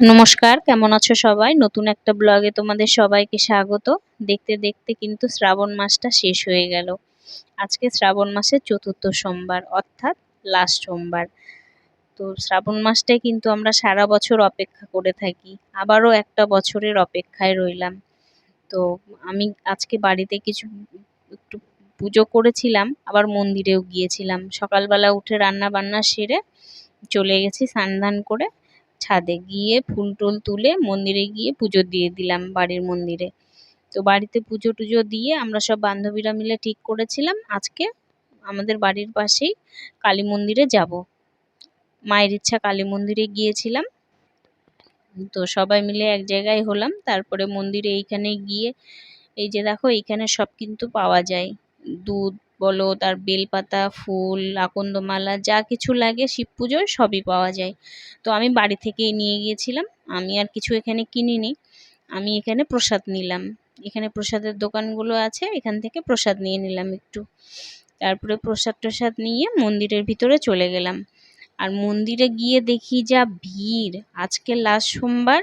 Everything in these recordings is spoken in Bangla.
নমস্কার, কেমন আছো সবাই? নতুন একটা ব্লগে তোমাদের সবাইকে স্বাগত। দেখতে দেখতে কিন্তু শ্রাবণ মাসটা শেষ হয়ে গেল। আজকে শ্রাবণ মাসের চতুর্থ সোমবার, অর্থাৎ লাস্ট সোমবার। তো শ্রাবণ মাসটাই কিন্তু আমরা সারা বছর অপেক্ষা করে থাকি। আবারও একটা বছরের অপেক্ষায় রইলাম। তো আমি আজকে বাড়িতে কিছু একটু পুজো করেছিলাম, আবার মন্দিরেও গিয়েছিলাম। সকালবেলা উঠে রান্না বান্না সেরে চলে গেছি স্নান করে। ছাদে গিয়ে ফুল টুল তুলে মন্দিরে গিয়ে পুজো দিয়ে দিলাম বাড়ির মন্দিরে। তো বাড়িতে পুজো টুজো দিয়ে আমরা সব বান্ধবীরা মিলে ঠিক করেছিলাম। আজকে আমাদের বাড়ির পাশেই কালী মন্দিরে যাব। মায়ের ইচ্ছা কালী মন্দিরে গিয়েছিলাম। তো সবাই মিলে এক জায়গায় হলাম। তারপরে মন্দিরে এইখানে গিয়ে এই যে দেখো এইখানে সব কিন্তু পাওয়া যায়। দুধ বলো, তার বেলপাতা, ফুল, আকন্দমালা, যা কিছু লাগে শিব পুজোয় সবই পাওয়া যায়। তো আমি বাড়ি থেকেই নিয়ে গিয়েছিলাম। আমি আর কিছু এখানে কিনিনি। আমি এখানে প্রসাদ নিলাম। এখানে প্রসাদের দোকানগুলো আছে, এখান থেকে প্রসাদ নিয়ে নিলাম একটু। তারপরে প্রসাদ টসাদ নিয়ে মন্দিরের ভিতরে চলে গেলাম। আর মন্দিরে গিয়ে দেখি যা ভিড়। আজকে লাস্ট সোমবার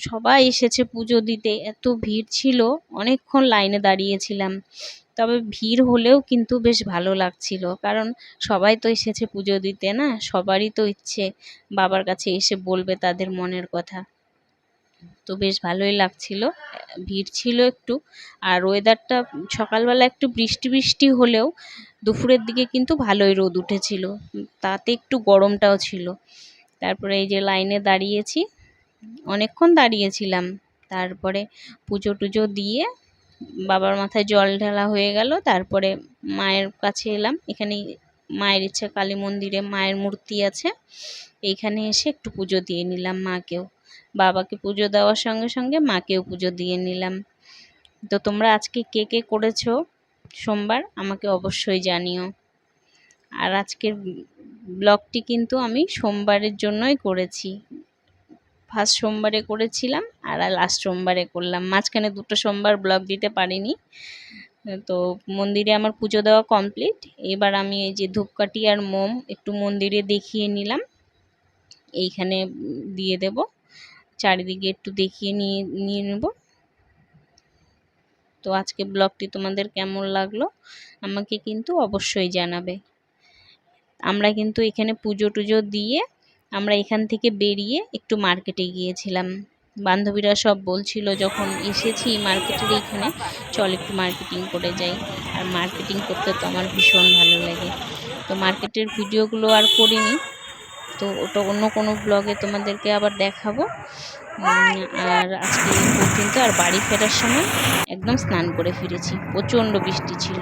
সবাই এসেছে পুজো দিতে। এত ভিড় ছিল, অনেকক্ষণ লাইনে দাঁড়িয়েছিলাম। তবে ভিড় হলেও কিন্তু বেশ ভালো লাগছিল। কারণ সবাই তো এসেছে পুজো দিতে, না? সবারই তো ইচ্ছে। বাবার কাছে এসে বলবে তাদের মনের কথা। তো বেশ ভালোই লাগছিল। ভিড় ছিল একটু। আর ওয়েদারটা সকালবেলা একটু বৃষ্টি বৃষ্টি হলেও দুপুরের দিকে কিন্তু ভালোই রোদ উঠেছিল। তাতে একটু গরমটাও ছিল। তারপরে এই যে লাইনে দাঁড়িয়েছি অনেকক্ষণ দাঁড়িয়েছিলাম। তারপরে পুজো টুজো দিয়ে বাবার মাথায় জল ঢালা হয়ে গেল। তারপরে মায়ের কাছে এলাম। এখানে মায়ের ইচ্ছা, কালী মন্দিরে মায়ের মূর্তি আছে। এইখানে এসে একটু পুজো দিয়ে নিলাম মাকেও। বাবাকে পুজো দেওয়ার সঙ্গে সঙ্গে মাকেও পুজো দিয়ে নিলাম। তো তোমরা আজকে কে কে করেছ সোমবার আমাকে অবশ্যই জানিও। আর আজকের ব্লগটি কিন্তু আমি সোমবারের জন্যই করেছি। ফার্স্ট সোমবারে করেছিলাম আর লাস্ট সোমবারে করলাম। মাঝখানে দুটো সোমবার ব্লগ দিতে পারিনি। তো মন্দিরে আমার পুজো দেওয়া কমপ্লিট। এবার আমি এই যে ধূপকাঠি আর মোম একটু মন্দিরে দেখিয়ে নিলাম। এইখানে দিয়ে দেব। চারিদিকে একটু দেখিয়ে নিয়ে নিয়ে নেব। তো আজকে ব্লগটি তোমাদের কেমন লাগল আমাকে কিন্তু অবশ্যই জানাবে। আমরা কিন্তু এখানে পুজো টুজো দিয়ে আমরা এখান থেকে বেরিয়ে একটু মার্কেটে গিয়েছিলাম। বান্ধবীরা সব বলছিল, যখন এসেছি মার্কেটের এইখানে চল একটু মার্কেটিং করে যাই। আর মার্কেটিং করতে তো আমার ভীষণ ভালো লাগে। তো মার্কেটের ভিডিওগুলো আর করিনি। তো ওটা অন্য কোনো ব্লগে তোমাদেরকে আবার দেখাবো। আর আজকে পর্যন্ত, আর বাড়ি ফেরার সময় একদম স্নান করে ফিরেছি। প্রচণ্ড বৃষ্টি ছিল।